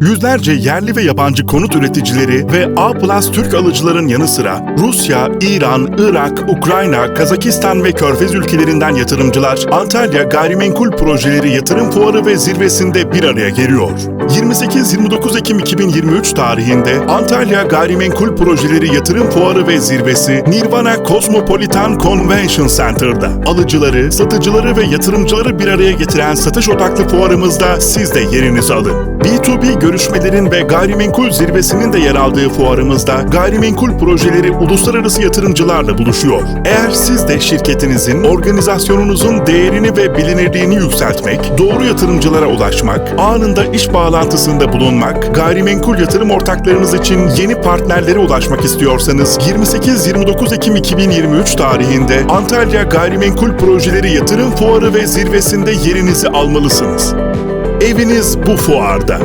Yüzlerce yerli ve yabancı konut üreticileri ve A Türk alıcıların yanı sıra Rusya, İran, Irak, Ukrayna, Kazakistan ve Körfez ülkelerinden yatırımcılar Antalya Gayrimenkul Projeleri Yatırım Fuarı ve Zirvesi'nde bir araya geliyor. 28-29 Ekim 2023 tarihinde Antalya Gayrimenkul Projeleri Yatırım Fuarı ve Zirvesi Nirvana Cosmopolitan Convention Center'da. Alıcıları, satıcıları ve yatırımcıları bir araya getiren satış odaklı fuarımızda siz de yerinizi alın. B2B görüşmelerin ve gayrimenkul zirvesinin de yer aldığı fuarımızda gayrimenkul projeleri uluslararası yatırımcılarla buluşuyor. Eğer siz de şirketinizin, organizasyonunuzun değerini ve bilinirliğini yükseltmek, doğru yatırımcılara ulaşmak, anında iş bağlantısında bulunmak, gayrimenkul yatırım ortaklarınız için yeni partnerlere ulaşmak istiyorsanız 28-29 Ekim 2023 tarihinde Antalya Gayrimenkul Projeleri Yatırım Fuarı ve Zirvesi'nde yerinizi almalısınız. Eviniz bu fuarda.